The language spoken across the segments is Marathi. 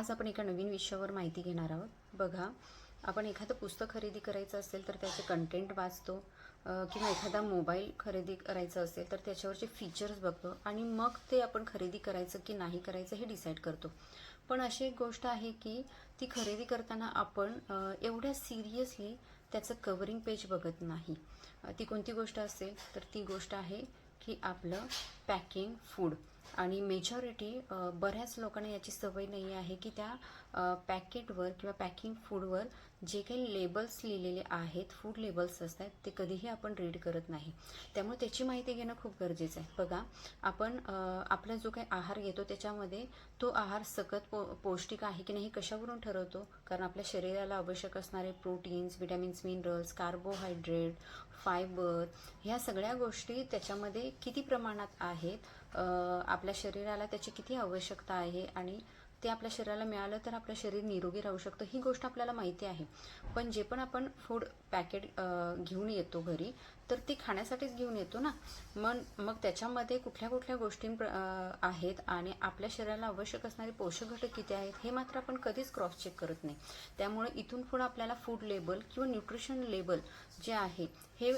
आज आपण एका नवीन विषयावर माहिती घेणार आहोत. बघा आपण एखादं पुस्तक खरेदी करायचं असेल तर त्याचे कंटेंट वाचतो किंवा एखादा मोबाईल खरेदी करायचं असेल तर त्याच्यावरचे फीचर्स बघतो आणि मग ते आपण खरेदी करायचं की नाही करायचं हे डिसाईड करतो. पण अशी एक गोष्ट आहे की ती खरेदी करताना आपण एवढ्या सिरियसली त्याचं कवरिंग पेज बघत नाही. ती कोणती गोष्ट असेल तर ती गोष्ट आहे की आपलं पॅकिंग फूड आणि मेजॉरिटी बऱ्याच लोकांना याची सवय नाही आहे की त्या पॅकेटवर किंवा पॅकिंग फूडवर जे काही लेबल्स लिहिलेले आहेत फूड लेबल्स असतात ते कधीही आपण रीड करत नाही. त्यामुळे त्याची माहिती घेणं खूप गरजेचं आहे. बघा आपण आपला जो काही आहार घेतो त्याच्यामध्ये तो आहार सकत पो पौष्टिक आहे की नाही हे कशावरून ठरवतो? कारण आपल्या शरीराला आवश्यक असणारे proteins vitamins minerals carbohydrate fibre ह्या सगळ्या गोष्टी त्याच्यामध्ये किती प्रमाणात आहेत? आहेत आपल्या शरीराला त्याची किती आवश्यकता आहे आणि ते आपल्या शरीराला मिळालं तर आपलं शरीर निरोगी राहू शकतं ही गोष्ट आपल्याला माहिती आहे. पण जे पण आपण फूड पॅकेट घेऊन येतो घरी तर ते खाण्यासाठीच घेऊन येतो ना. मग मग त्याच्यामध्ये कुठल्या कुठल्या गोष्टी आहेत आणि आपल्या शरीराला आवश्यक असणारे पोषक घटक किती आहेत हे मात्र आपण कधीच क्रॉस चेक करत नाही. त्यामुळे इथून पुढे आपल्याला फूड लेबल किंवा न्यूट्रिशन लेबल जे आहे हे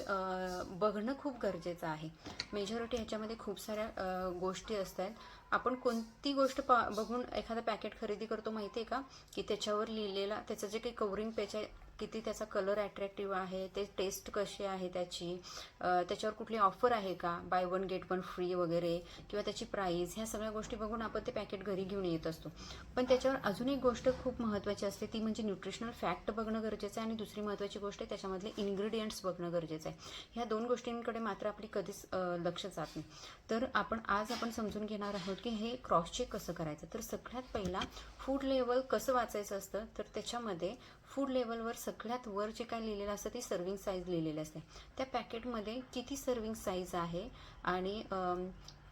बघणं खूप गरजेचं आहे. मेजॉरिटी ह्याच्यामध्ये खूप साऱ्या गोष्टी असतात. आपण कोणती गोष्ट पा बघून एखादं पॅकेट खरेदी करतो माहिती आहे का? की त्याच्यावर लिहिलेला त्याचं जे काही कवरिंग पेज आहे किती त्याचा कलर अट्रॅक्टिव्ह आहे ते टेस्ट कशी आहे त्याची त्याच्यावर कुठली ऑफर आहे का? Buy one get one free वगैरे किंवा त्याची प्राईस ह्या सगळ्या गोष्टी बघून आपण ते पॅकेट घरी घेऊन येत असतो. पण त्याच्यावर अजून एक गोष्ट खूप महत्त्वाची असते ती म्हणजे न्यूट्रिशनल फॅक्ट बघणं गरजेचं आहे आणि दुसरी महत्त्वाची गोष्ट आहे त्याच्यामधले इन्ग्रेडियंट्स बघणं गरजेचं आहे. ह्या दोन गोष्टींकडे मात्र आपली कधीच लक्ष जात नाही. तर आपण आज आपण समजून घेणार आहोत की हे क्रॉस चेक कसं करायचं? तर सगळ्यात पहिला फूड लेवल कसं वाचायचं असतं? तर त्याच्यामध्ये फूड लेवलवर सगळ्यात वर जे काय लिहिलेलं असतं ते सर्विंग साईज लिहिलेली असते. त्या पॅकेटमध्ये किती सर्विंग साईज आहे? आणि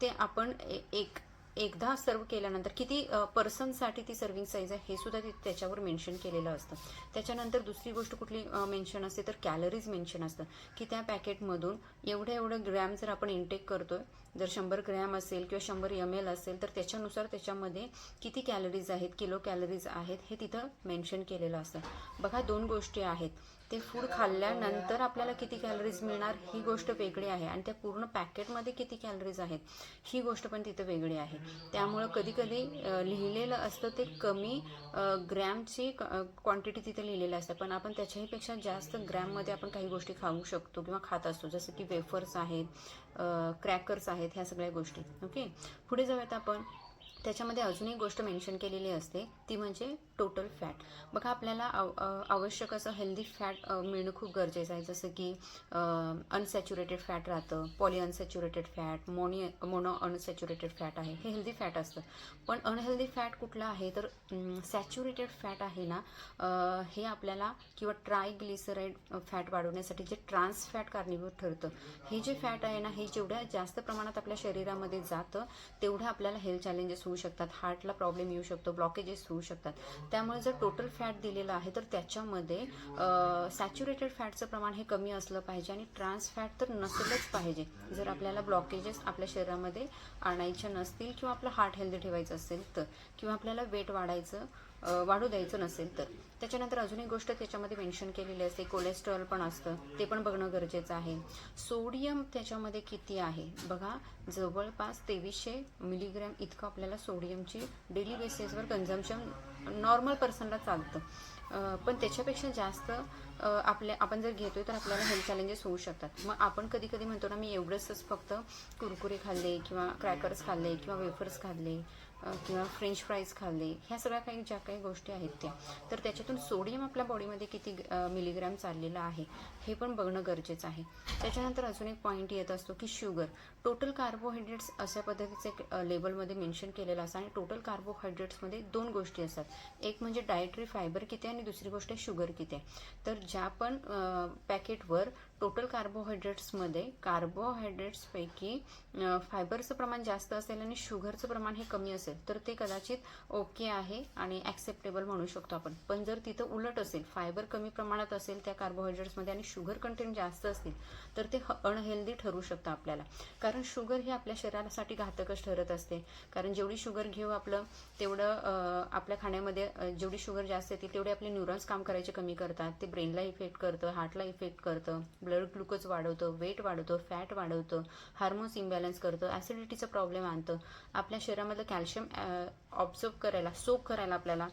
ते आपण ए- एक एकदा सर्व केल्यानंतर किती पर्सनसाठी ती सर्विंग साईज आहे हे सुद्धा ति- त्याच्यावर मेन्शन केलेलं असतं. त्याच्यानंतर दुसरी गोष्ट कुठली मेन्शन असते तर कॅलरीज मेन्शन असतं. की त्या पॅकेटमधून एवढं एवढं ग्रॅम जर आपण इनटेक करतोय जर शंभर ग्रॅम असेल किंवा शंभर एम एल असेल तर त्याच्यानुसार त्याच्यामध्ये किती कॅलरीज आहेत किलो कॅलरीज आहेत हे तिथं मेन्शन केलेलं असतं. बघा दोन गोष्टी आहेत. ते फूड खाल्ल्यानंतर आपल्याला किती कॅलरीज मिळणार ही गोष्ट वेगळी आहे. आणि त्या पूर्ण पॅकेटमध्ये किती कॅलरीज आहेत ही गोष्ट पण तिथं वेगळी आहे. त्यामुळं कधीकधी लिहिलेलं असतं ते कमी ग्रॅमची क्वांटिटी तिथे लिहिलेलं असतं. पण आपण त्याच्याहीपेक्षा जास्त ग्रॅममध्ये आपण काही गोष्टी खाऊ शकतो किंवा खात असतो. जसं की वेफर्स आहेत क्रॅकर्स आहेत ह्या सगळ्या गोष्टी. ओके? पुढे जाऊयात आपण. त्याच्यामध्ये अजून एक गोष्ट मेन्शन केलेली असते. ती म्हणजे टोटल फॅट बघा आपल्याला आव- आवश्यक असं हेल्दी फॅट मिळणं खूप गरजेचं आहे. जसं की अनसॅच्युरेटेड फॅट राहतं poly unsaturated fat mono mono unsaturated fat आहे. हे हेल्दी फॅट असतं. पण अनहेल्दी फॅट कुठलं आहे? तर सॅच्युरेटेड फॅट आहे ना हे आपल्याला किंवा ट्रायग्लिसराईड फॅट वाढवण्यासाठी जे ट्रान्स फॅट कारणीभूत ठरतं हे जे फॅट आहे ना हे जेवढ्या जास्त प्रमाणात आपल्या शरीरामध्ये जातं तेवढं आपल्याला हेल्थ चॅलेंजेस होऊ शकतात. हार्टला प्रॉब्लेम येऊ शकतो ब्लॉकेजेस होऊ शकतात. त्यामुळे जर टोटल फॅट दिलेलं आहे तर त्याच्यामध्ये सॅच्युरेटेड फॅटचं प्रमाण हे कमी असलं पाहिजे आणि ट्रान्स फॅट तर नसेलच पाहिजे. जर आपल्याला ब्लॉकेजेस आपल्या शरीरामध्ये आणायचे नसतील किंवा आपलं हार्ट हेल्दी ठेवायचं असेल तर किंवा आपल्याला वेट वाढायचं वाढू द्यायचं नसेल तर. त्याच्यानंतर अजून एक गोष्ट त्याच्यामध्ये मेन्शन केलेली असते कोलेस्ट्रॉल पण असतं ते पण बघणं गरजेचं आहे. सोडियम त्याच्यामध्ये किती आहे? बघा जवळपास तेवीसशे मिलीग्रॅम इतकं आपल्याला सोडियमची डेली बेसिसवर कन्झम्पशन नॉर्मल पर्सनला चालतं. पण त्याच्यापेक्षा जास्त आपल्या आपण जर घेतोय तर आपल्याला हेल्थ चॅलेंजेस होऊ शकतात. मग आपण कधी कधी म्हणतो ना मी एवढंच फक्त कुरकुरे खाल्ले किंवा क्रॅकर्स खाल्ले किंवा वेफर्स खाल्ले. किंवा फ्रेंच फ्राईज खाल्ले ह्या सगळ्या काही ज्या काही गोष्टी आहेत त्या. तर त्याच्यातून सोडियम आपल्या बॉडीमध्ये किती मिलीग्रॅम चाललेलं आहे हे पण बघणं गरजेचं आहे. त्याच्यानंतर अजून एक पॉईंट येत असतो की शुगर टोटल कार्बोहायड्रेट्स अशा पद्धतीचं एक लेबलमध्ये मेन्शन केलेलं असतं आणि टोटल कार्बोहायड्रेट्समध्ये दोन गोष्टी असतात. एक म्हणजे डायटरी फायबर किती आहे आणि दुसरी गोष्ट आहे शुगर किती आहे. तर ज्या पण पॅकेटवर टोटल कार्बोहायड्रेट्समध्ये कार्बोहायड्रेट्सपैकी फायबरचं प्रमाण जास्त असेल आणि शुगरचं प्रमाण हे कमी असेल तर ते कदाचित ओके आहे आणि ॲक्सेप्टेबल म्हणू शकतो आपण. पण जर तिथं उलट असेल फायबर कमी प्रमाणात असेल त्या कार्बोहायड्रेट्समध्ये आणि शुगर कंटेंट जास्त असतील तर ते अनहेल्दी ठरू शकतं आपल्याला. कारण शुगर हे आपल्या शरीरासाठी घातकच ठरत असते. कारण जेवढी शुगर घेऊ आपलं तेवढं आपल्या खाण्यामध्ये जेवढी शुगर जास्त येते तेवढे आपले न्यूरॉन्स काम करायचे कमी करतात. ते ब्रेनला इफेक्ट करतं हार्टला इफेक्ट करतं ब्लड ग्लुकोज वाढवतं वेट वाढवतं फॅट वाढवतं हार्मोन्स इम्बॅलन्स करतं ॲसिडिटीचा प्रॉब्लेम आणतं. आपल्या शरीरामधलं कॅल्शियम ऑब्झर्व करायला सोक करायला आपल्याला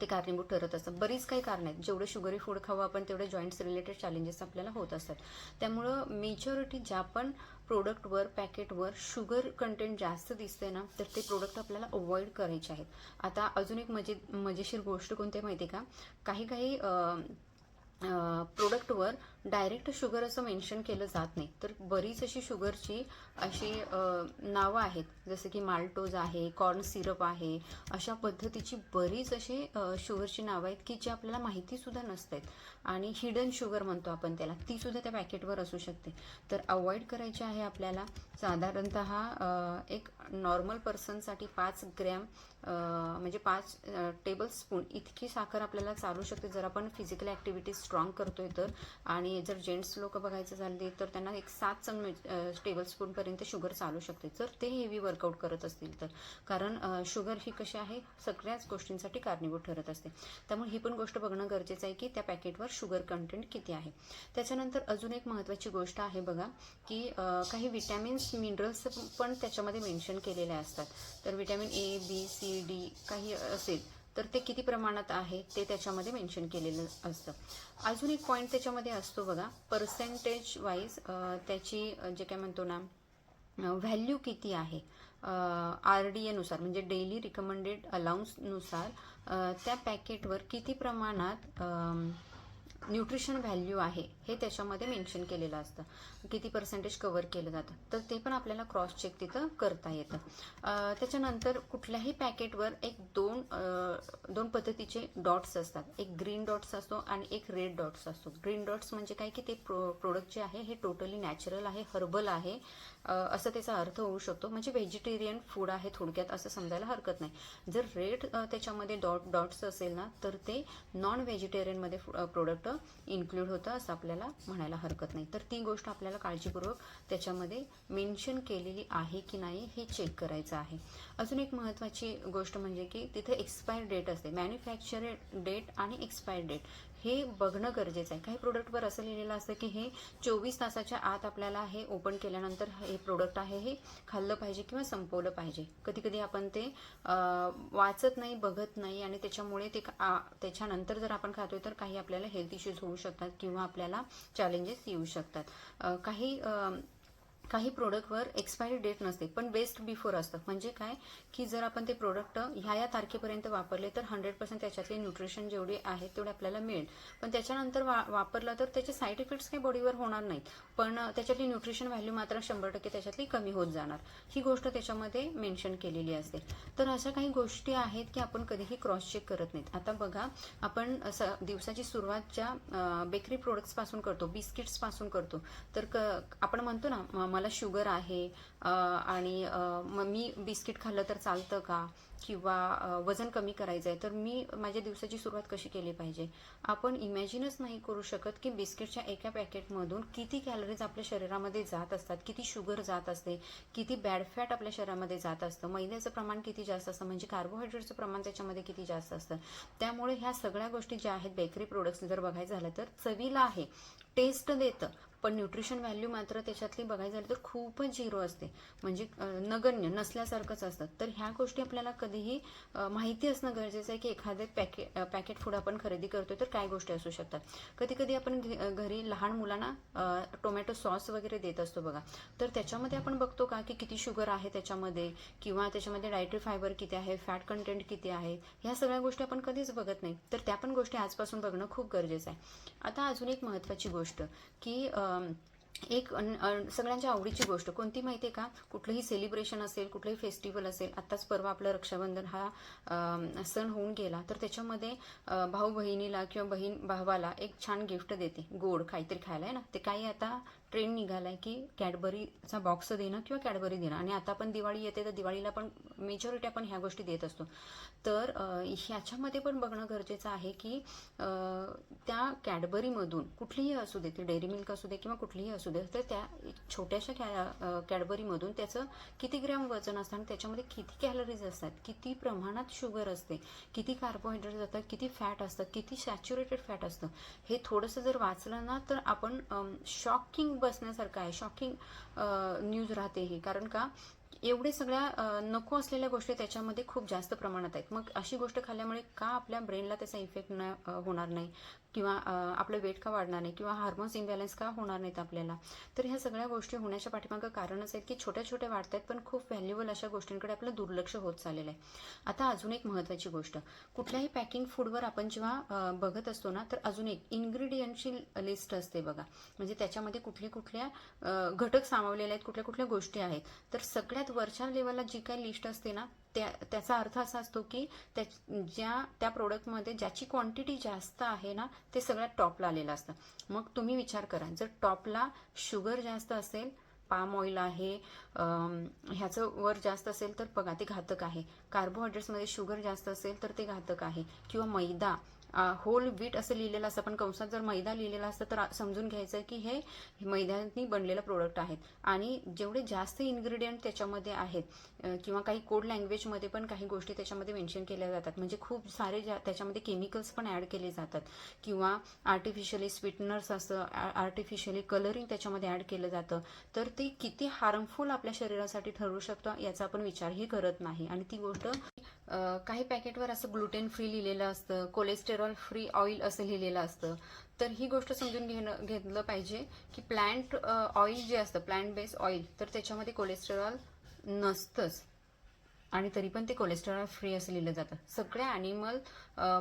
ते कारणीभूत ठरत असतं. बरीच काही कारण आहेत. जेवढं शुगरी फूड खावं आपण तेवढे जॉईंट्स रिलेटेड चॅलेंजेस आपल्याला होत असतात. त्यामुळं मेजॉरिटी ज्या पण प्रोडक्टवर पॅकेटवर शुगर कंटेंट जास्त दिसते ना तर ते प्रोडक्ट आपल्याला अवॉइड करायचे आहेत. आता अजून एक मजे मजेशीर गोष्ट कोणती माहिती आहे का? काही काही प्रोडक्टवर डायरेक्ट शुगर असं मेन्शन केलं जात नाही. तर बरीच अशी शुगरची अशी नावं आहेत. जसं की माल्टोज आहे कॉर्न सिरप आहे अशा पद्धतीची बरीच अशी शुगरची नावं आहेत की जी आपल्याला माहितीसुद्धा नसतात. आणि हिडन शुगर म्हणतो आपण त्याला. तीसुद्धा त्या पॅकेटवर असू शकते. तर अवॉइड करायची आहे आपल्याला साधारणत एक नॉर्मल पर्सनसाठी पाच ग्रॅम म्हणजे पाच टेबल स्पून इतकी साखर आपल्याला चालू शकते. जर आपण फिजिकल ॲक्टिव्हिटीज स्ट्रॉंग करतोय तर. आणि आणि जर जेंट्स लोक बघायचं झाले तर त्यांना एक सात चम टेबल स्पूनपर्यंत शुगर चालू शकते. जर ते हेवी वर्कआउट करत असतील तर. कारण शुगर ही कशी आहे? सगळ्याच गोष्टींसाठी कारणीभूत ठरत असते. त्यामुळे ही पण गोष्ट बघणं गरजेचं आहे की त्या पॅकेटवर शुगर कंटेंट किती आहे. त्याच्यानंतर अजून एक महत्त्वाची गोष्ट आहे बघा की काही विटॅमिन्स मिनरल्स पण त्याच्यामध्ये मेन्शन केलेल्या असतात. तर vitamin A B C D काही असेल तर ते किती प्रमाणात आहे ते त्याच्यामध्ये मेन्शन केलेलं असतं. अजून एक पॉईंट त्याच्यामध्ये असतो बघा पर्सेंटेज वाईज त्याची जे काय म्हणतो ना व्हॅल्यू किती आहे? आर डी एनुसार म्हणजे डेली रिकमेंडेड अलाउन्सनुसार त्या पॅकेटवर किती प्रमाणात न्यूट्रिशन व्हॅल्यू आहे हे त्याच्यामध्ये मेन्शन केलेलं असतं. किती पर्सेंटेज कवर केलं जातं. तर ते पण आपल्याला क्रॉस चेक तिथं करता येतं. त्याच्यानंतर कुठल्याही पॅकेटवर एक दोन दोन पद्धतीचे डॉट्स असतात. एक ग्रीन डॉट्स असतो आणि एक रेड डॉट्स असतो. ग्रीन डॉट्स म्हणजे काय की ते प्रो प्रोडक्ट जे आहे हे टोटली नॅचरल आहे हर्बल आहे. असं त्याचा अर्थ होऊ शकतो. म्हणजे व्हेजिटेरियन फूड आहे थोडक्यात असं समजायला हरकत नाही. जर रेड त्याच्यामध्ये डॉट डॉट्स असेल ना तर ते नॉन व्हेजिटेरियनमध्ये प्रोडक्ट इन्क्लूड होतं असं आपल्याला म्हणायला हरकत नाही. तर ती गोष्ट आपल्याला काळजीपूर्वक त्याच्यामध्ये मेन्शन केलेली आहे की नाही हे चेक करायचं आहे. अजून एक महत्त्वाची गोष्ट म्हणजे की तिथे एक्सपायर डेट असते. मॅन्युफॅक्चर डेट आणि एक्सपायर डेट हे बघणं गरजेचं आहे. काही प्रोडक्टवर असं लिहिलेलं असतं की हे चोवीस तासाच्या आत आपल्याला हे ओपन केल्यानंतर हे प्रोडक्ट आहे हे खाल्लं पाहिजे किंवा संपवलं पाहिजे. कधी कधी आपण ते वाचत नाही बघत नाही आणि त्याच्यामुळे ते आ- त्याच्यानंतर जर आपण खातोय तर काही आपल्याला हेल्थ इश्यूज होऊ शकतात किंवा आपल्याला चॅलेंजेस येऊ शकतात. काही काही प्रोडक्टवर एक्सपायरी डेट नसते पण बेस्ट बिफोर असतं. म्हणजे काय? की जर आपण ते प्रोडक्ट ह्या या तारखेपर्यंत वापरले तर हंड्रेड पर्सेंट त्याच्यातली न्यूट्रिशन जेवढी आहे तेवढे आपल्याला मिळेल. पण त्याच्यानंतर वा वापरलं तर त्याचे साईड इफेक्ट्स काही बॉडीवर होणार नाहीत. पण त्याच्यातली न्यूट्रिशन व्हॅल्यू मात्र शंभर टक्के त्याच्यातली कमी होत जाणार. ही गोष्ट त्याच्यामध्ये मेन्शन केलेली असते. तर अशा काही गोष्टी आहेत की आपण कधीही क्रॉस चेक करत नाहीत. आता बघा आपण असं दिवसाची सुरुवात ज्या बेकरी प्रोडक्ट्सपासून करतो बिस्किट्सपासून करतो. तर क आपण म्हणतो ना मला शुगर आहे आणि मग मी बिस्किट खाल्लं तर चालतं का? किंवा वजन कमी करायचं आहे तर मी माझ्या दिवसाची सुरुवात कशी केली पाहिजे? आपण इमॅजिनच नाही करू शकत की बिस्किटच्या एका पॅकेटमधून किती कॅलरीज आपल्या शरीरामध्ये जात असतात किती शुगर जात असते किती बॅड फॅट आपल्या शरीरामध्ये जात असतं मैद्याचं प्रमाण किती जास्त असतं म्हणजे कार्बोहायड्रेटचं प्रमाण त्याच्यामध्ये किती जास्त असतं. त्यामुळे ह्या सगळ्या गोष्टी ज्या आहेत बेकरी प्रोडक्ट्स जर बघायचं झालं तर चवीला आहे टेस्ट देतं पण न्यूट्रिशन व्हॅल्यू मात्र त्याच्यातली बघायचं झालं तर खूपच झिरो असते. म्हणजे नगण्य नसल्यासारखंच असतं तर ह्या गोष्टी आपल्याला कधीही माहिती असणं गरजेचं आहे की एखादे पॅके पॅकेट फूड आपण खरेदी करतोय तर काय गोष्टी असू शकतात. कधी कधी आपण घरी लहान मुलांना टोमॅटो सॉस वगैरे देत असतो बघा. तर त्याच्यामध्ये आपण बघतो का की किती शुगर आहे त्याच्यामध्ये? किंवा त्याच्यामध्ये डायटरी फायबर किती आहे? फॅट कंटेंट किती आहे? ह्या सगळ्या गोष्टी आपण कधीच बघत नाही. तर त्या पण गोष्टी आजपासून बघणं खूप गरजेचं आहे. आता अजून एक महत्त्वाची गोष्ट की आ, एक सगळ्यांच्या आवडीची गोष्ट. कोणती माहिती आहे का? कुठलंही सेलिब्रेशन असेल कुठलंही फेस्टिवल असेल आत्ताच परवा आपलं रक्षाबंधन हा सण होऊन गेला. तर त्याच्यामध्ये भाऊ बहिणीला किंवा बहीण भावाला एक छान गिफ्ट देते. गोड काहीतरी खायला आहे ना? ते काही आता ट्रेंड निघालाय की कॅडबरीचा बॉक्स देणं किंवा कॅडबरी देणं. आणि आता पण दिवाळी येते तर दिवाळीला पण मेजॉरिटी आपण ह्या गोष्टी देत असतो. तर ह्याच्यामध्ये पण बघणं गरजेचं आहे की त्या कॅडबरीमधून कुठलीही असू दे ती डेअरी मिल्क असू दे किंवा कुठलीही असू दे तर त्या छोट्याशा कॅ कॅडबरीमधून त्याचं किती ग्रॅम वजन असतं आणि त्याच्यामध्ये किती कॅलरीज असतात किती प्रमाणात शुगर असते किती कार्बोहायड्रेट असतात किती फॅट असतात किती सॅच्युरेटेड फॅट असतं हे थोडंसं जर वाचलं ना तर आपण शॉकिंग बसण्यासारखं आहे. शॉकिंग न्यूज राहते ही. कारण का? एवढे सगळ्या नको असलेल्या गोष्टी त्याच्यामध्ये खूप जास्त प्रमाणात आहेत. मग अशी गोष्ट खाल्ल्यामुळे का आपल्या ब्रेनला त्याचा इफेक्ट न होणार नाही? किंवा आपलं वेट का वाढणार नाही किंवा हार्मोन्स इम्बॅलन्स का होणार नाहीत आपल्याला? तर ह्या सगळ्या गोष्टी होण्याच्या पाठीमागं कारणच आहेत की छोट्या छोट्या वाढत आहेत पण खूप व्हॅल्युएबल अशा गोष्टींकडे आपलं दुर्लक्ष होत चाललेलं आहे. आता अजून एक महत्त्वाची गोष्ट. कुठल्याही पॅकिंग फूडवर आपण जेव्हा बघत असतो ना तर अजून एक इन्ग्रेडियंटची लिस्ट असते बघा. म्हणजे त्याच्यामध्ये कुठल्या कुठल्या घटक सामावलेले आहेत कुठल्या कुठल्या गोष्टी आहेत. तर सगळ्यात वरच्या लेवलला जी काही लिस्ट असते ना त्या त्याचा अर्थ असा असतो की त्या ज्या त्या प्रोडक्टमध्ये ज्याची क्वांटिटी जास्त आहे ना ते सगळ्यात टॉपला आलेलं असतं. मग तुम्ही विचार करा जर टॉपला शुगर जास्त असेल पाम ऑइल आहे ह्याचं वर जास्त असेल तर बघा ते घातक आहे. कार्बोहायड्रेट्समध्ये शुगर जास्त असेल तर ते घातक आहे. किंवा मैदा होल व्हीट असं लिहिलेलं असतं पण कंसात जर मैदा लिहिलेला असतं तर समजून घ्यायचं की हे मैद्यानी बनलेलं प्रोडक्ट आहेत. आणि जेवढे जास्त इन्ग्रेडियंट त्याच्यामध्ये आहेत किंवा काही कोड लँग्वेजमध्ये पण काही गोष्टी त्याच्यामध्ये मेन्शन केल्या जातात. म्हणजे खूप सारे ज्या त्याच्यामध्ये केमिकल्स पण ॲड केले जातात. किंवा आर्टिफिशियली स्वीटनर्स असं आर्टिफिशियली कलरिंग त्याच्यामध्ये ॲड केलं जातं. तर ते किती हार्मफुल आपल्या शरीरासाठी ठरू शकतं याचा आपण विचारही करत नाही. आणि ती गोष्ट काही पॅकेटवर असं ग्लुटेन फ्री लिहिलेलं असतं कोलेस्टेरॉल फ्री ऑइल असं लिहिलेलं असतं. तर ही गोष्ट समजून घेणं घेतलं पाहिजे की प्लॅन्ट ऑइल जे असतं प्लॅन्ट बेस्ड ऑइल तर त्याच्यामध्ये कोलेस्टेरॉल नसतंच. आणि तरी पण ते कोलेस्टेरॉल फ्री असं लिहिलं जातं. सगळ्या ॲनिमल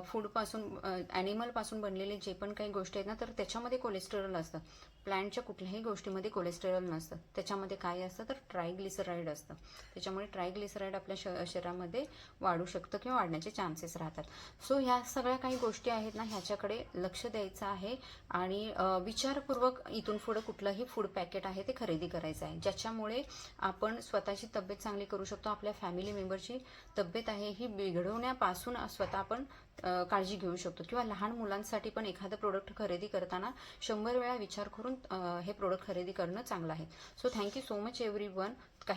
फूडपासून ॲनिमलपासून बनलेले जे पण काही गोष्टी आहेत ना तर त्याच्यामध्ये कोलेस्टेरॉल असतं. प्लॅन्टच्या कुठल्याही गोष्टीमध्ये कोलेस्टेरॉल नसतं. त्याच्यामध्ये काय असतं तर ट्रायग्लिसराईड असतं. त्याच्यामुळे ट्रायग्लिसराईड आपल्या श शरीरामध्ये वाढू शकतं किंवा वाढण्याचे चान्सेस राहतात. सो ह्या सगळ्या काही गोष्टी आहेत ना ह्याच्याकडे लक्ष द्यायचं आहे आणि विचारपूर्वक इथून पुढं कुठलंही फूड पॅकेट आहे ते खरेदी करायचं आहे. ज्याच्यामुळे आपण स्वतःची तब्येत चांगली करू शकतो. आपल्या फॅमिली मेंबरची तब्येत आहे ही बिघडवण्यापासून स्वतः आपण काळजी घेऊ शकतो. किंवा लहान मुलांसाठी पण एखादं प्रोडक्ट खरेदी करताना शंभर वेळा विचार करून हे प्रोडक्ट खरेदी करणं चांगलं आहे. So thank you so much everyone काही